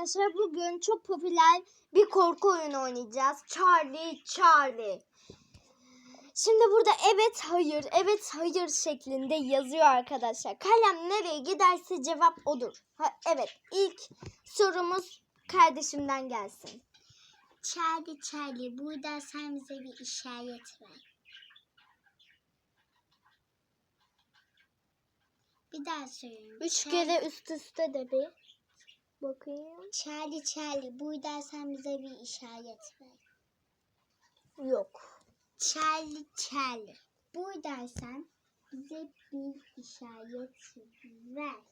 arkadaşlar bugün çok popüler bir korku oyunu oynayacağız. Charlie Charlie. Şimdi burada evet hayır evet hayır şeklinde yazıyor arkadaşlar. Kalem nereye giderse cevap odur. Ha, evet ilk sorumuz kardeşimden gelsin. Charlie Charlie burada sen bize bir işaret ver. Bir daha söyleyeyim. Üç Charlie- kere üst üste de bir. Bakayım. Charlie Charlie burada sen bize bir işaret ver. Yok. Charlie Charlie burada sen bize bir işaret ver.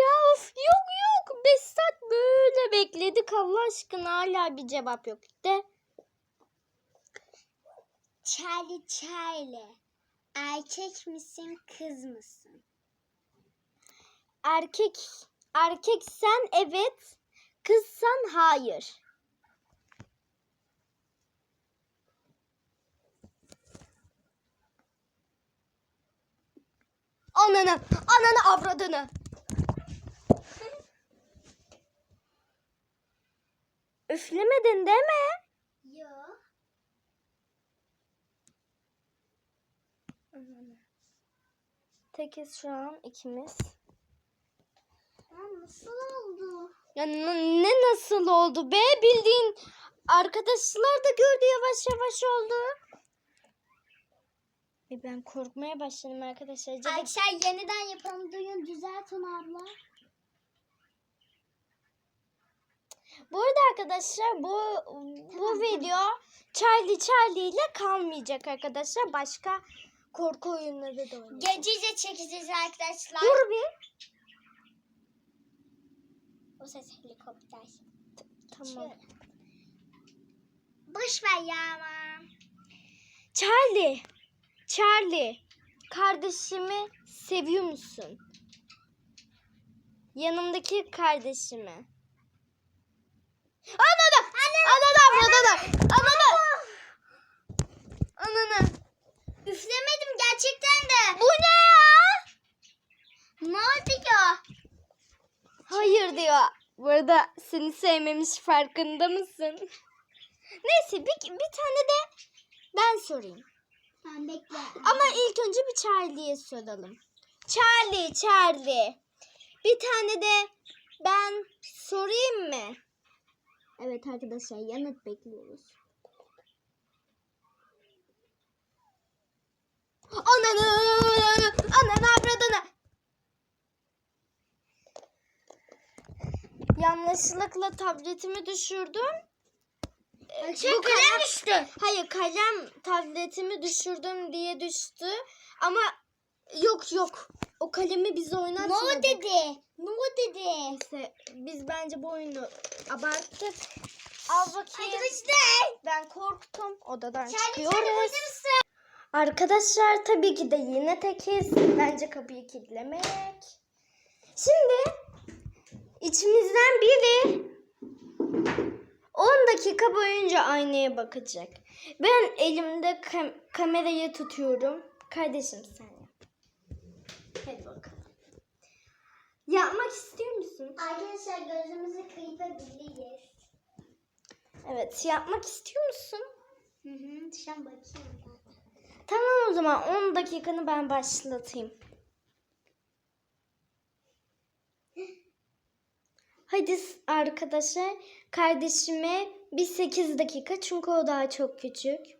Ya of yok yok. Beş saat böyle bekledik Allah aşkına hala bir cevap yok. De. Charlie Charlie erkek misin kız mısın? Erkek erkeksen evet, kızsan hayır. Ananı, ananı avradını. Üflemedin değil mi? Yok. Tekiz şu an ikimiz. Ya nasıl oldu? Ya ne nasıl oldu be? Bildiğin arkadaşlar da gördü yavaş yavaş oldu. E ben korkmaya başladım arkadaşlar. Acaba- Arkadaşlar yeniden yapalım. Duyun düzelt onu abla. Bu arada arkadaşlar bu bu video Charlie Charlie ile kalmayacak arkadaşlar. Başka korku oyunları da oynayacağız. Gecece çekeceğiz arkadaşlar. Dur bir. O ses helikopter. Tamam. Boş ver ya ama. Charlie. Charlie. Kardeşimi seviyor musun? Yanımdaki kardeşimi. Ananı! Ananı! Ananı! Ananı! Ananı! Üflemedim gerçekten de. Bu ne ya? Ne oldu ya? Hayır diyor. Bu arada seni sevmemiş farkında mısın? Neyse bir, bir tane de ben sorayım. Sen bekle. Ama ilk önce bir Charlie'ye soralım. Charlie, Charlie. Bir tane de ben sorayım mı? Evet arkadaşlar yanıt bekliyoruz. Ananı, ananı avradını. Yanlışlıkla tabletimi düşürdüm. Ee, Şey, kalem- düştü. Hayır kalem tabletimi düşürdüm diye düştü. Ama yok yok. O kalemi biz oynatmadık. o dedi? Ne o dedi? Neyse biz bence bu oyunu abarttık. Al bakayım. Arkadaşlar. Ben korktum. Odadan Charlie çıkıyoruz. Arkadaşlar tabii ki de yine tekiz. Bence kapıyı kilitlemek. Şimdi içimizden biri 10 dakika boyunca aynaya bakacak. Ben elimde kam- kamerayı tutuyorum. Kardeşim sen. Hadi bakalım. Yapmak istiyor musun? Arkadaşlar gözümüzü kıypabiliriz. Evet, yapmak istiyor musun? Hı hı. An bakıyorum zaten. Tamam o zaman 10 dakikanı ben başlatayım. Hadi arkadaşlar kardeşime bir 8 dakika çünkü o daha çok küçük.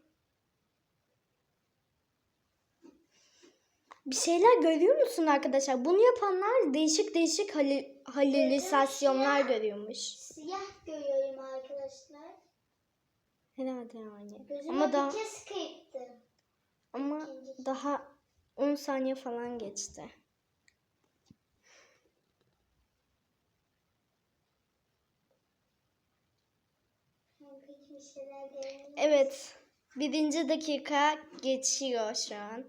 Bir şeyler görüyor musun arkadaşlar? Bunu yapanlar değişik değişik hali- halüsinasyonlar görüyormuş. Siyah görüyorum arkadaşlar. Herhalde yani. Gözüme Ama bir daha kez kıyıptı. ama daha 10 saniye falan geçti. Evet. Birinci dakika geçiyor şu an.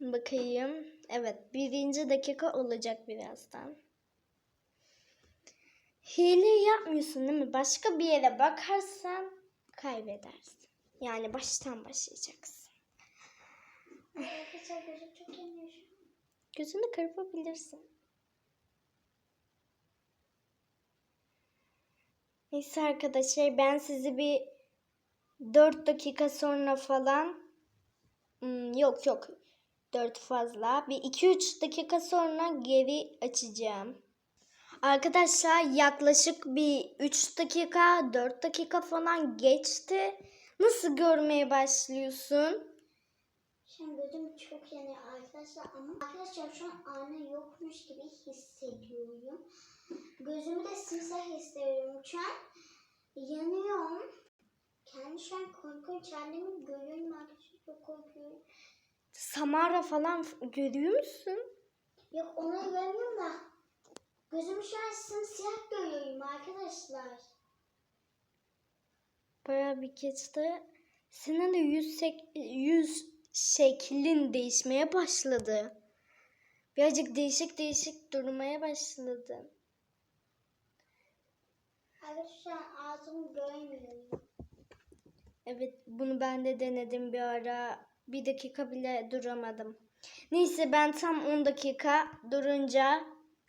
Bakayım. Evet. Birinci dakika olacak birazdan. Hile yapmıyorsun değil mi? Başka bir yere bakarsan kaybedersin. Yani baştan başlayacaksın. Gözünü kırpabilirsin. Neyse arkadaşlar ben sizi bir 4 dakika sonra falan Hmm, yok yok 4 fazla bir 2-3 dakika sonra geri açacağım. Arkadaşlar yaklaşık bir 3 dakika 4 dakika falan geçti. Nasıl görmeye başlıyorsun? An gözüm çok yanıyor arkadaşlar ama arkadaşlar şu an ayna yokmuş gibi hissediyorum. Gözümü de simsiyah hissediyorum. Şu an yanıyorum. Kendi şu an korkunç halimi görüyorum arkadaşlar. Çok korkuyorum. Samara falan görüyor musun? Yok onu görmüyorum da gözümü şu an simsiyah görüyorum arkadaşlar. Bayağı bir geçti. Senin de yüz, sek- yüz şeklin değişmeye başladı. Birazcık değişik değişik durmaya başladı. Arkadaşlar şu an ağzımı görmüyorum. Evet bunu ben de denedim bir ara. Bir dakika bile duramadım. Neyse ben tam 10 dakika durunca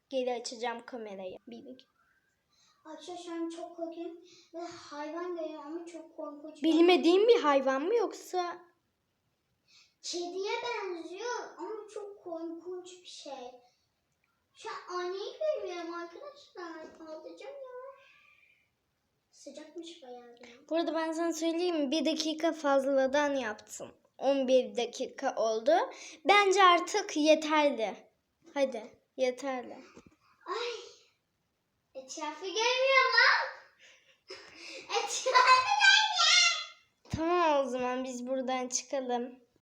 geri açacağım kamerayı. Bir dakika. An çok korkuyorum ve hayvan görüyorum ama çok korkunç. Bilmediğin bir hayvan mı yoksa Kediye benziyor ama çok korkunç bir şey. Şu an aynayı görmüyorum arkadaşlar. Ağlayacağım ya. Sıcakmış bayağı. Bu arada ben sana söyleyeyim? Bir dakika fazladan yaptım. 11 dakika oldu. Bence artık yeterli. Hadi yeterli. Ay. Etrafı görmüyorum lan. Etrafı görmüyorum. Tamam o zaman biz buradan çıkalım.